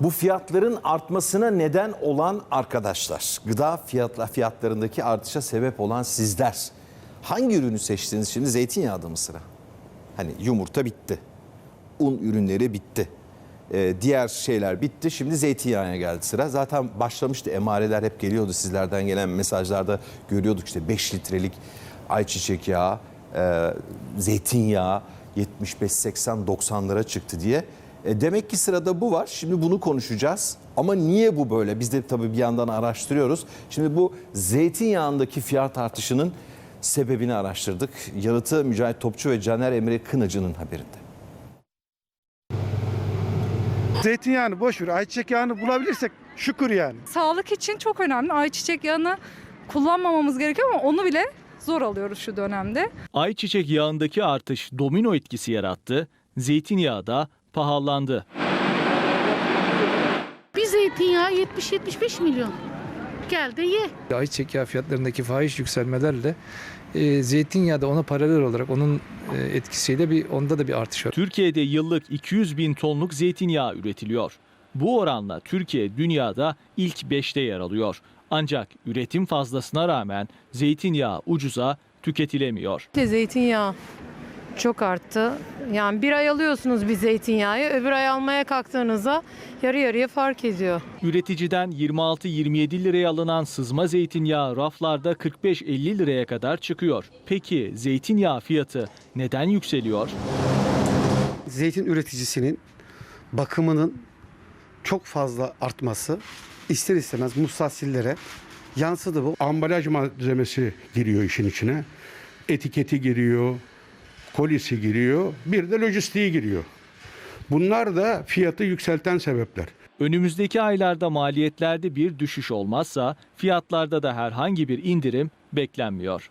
Bu fiyatların artmasına neden olan arkadaşlar, gıda fiyatla fiyatlarındaki artışa sebep olan sizler. Hangi ürünü seçtiniz şimdi? Zeytinyağında mı sıra? Hani yumurta bitti. Un ürünleri bitti. Ee, diğer şeyler bitti. Şimdi zeytinyağına geldi sıra. Zaten başlamıştı. Emareler hep geliyordu sizlerden gelen mesajlarda görüyorduk işte 5 litrelik ayçiçek yağı, e, zeytinyağı 75, 80, 90'lara çıktı diye. E, demek ki sırada bu var. Şimdi bunu konuşacağız. Ama niye bu böyle? Biz de tabii bir yandan araştırıyoruz. Şimdi bu zeytinyağındaki fiyat artışının sebebini araştırdık. Yanıtı Mücahit Topçu ve Caner Emre Kınacı'nın haberinde. Zeytinyağını boş ver. Ayçiçek yağını bulabilirsek şükür yani. Sağlık için çok önemli. Ayçiçek yağını kullanmamamız gerekiyor ama onu bile zor alıyoruz şu dönemde. Ayçiçek yağındaki artış domino etkisi yarattı. Zeytinyağı da pahalandı. Bir zeytinyağı 70-75 milyon. Gel de ye. Ayçiçek yağı fiyatlarındaki fahiş yükselmelerle e, zeytinyağı da ona paralel olarak onun e, etkisiyle bir onda da bir artış var. Türkiye'de yıllık 200 bin tonluk zeytinyağı üretiliyor. Bu oranla Türkiye dünyada ilk 5'te yer alıyor. Ancak üretim fazlasına rağmen zeytinyağı ucuza tüketilemiyor. Zeytinyağı çok arttı. Yani bir ay alıyorsunuz bir zeytinyağı, öbür ay almaya kalktığınızda yarı yarıya fark ediyor. Üreticiden 26-27 liraya alınan sızma zeytinyağı raflarda 45-50 liraya kadar çıkıyor. Peki zeytinyağı fiyatı neden yükseliyor? Zeytin üreticisinin bakımının çok fazla artması ister istemez muhtasillere yansıdı bu. ambalaj malzemesi giriyor işin içine. Etiketi giriyor, kolisi giriyor, bir de lojistiği giriyor. Bunlar da fiyatı yükselten sebepler. Önümüzdeki aylarda maliyetlerde bir düşüş olmazsa fiyatlarda da herhangi bir indirim beklenmiyor.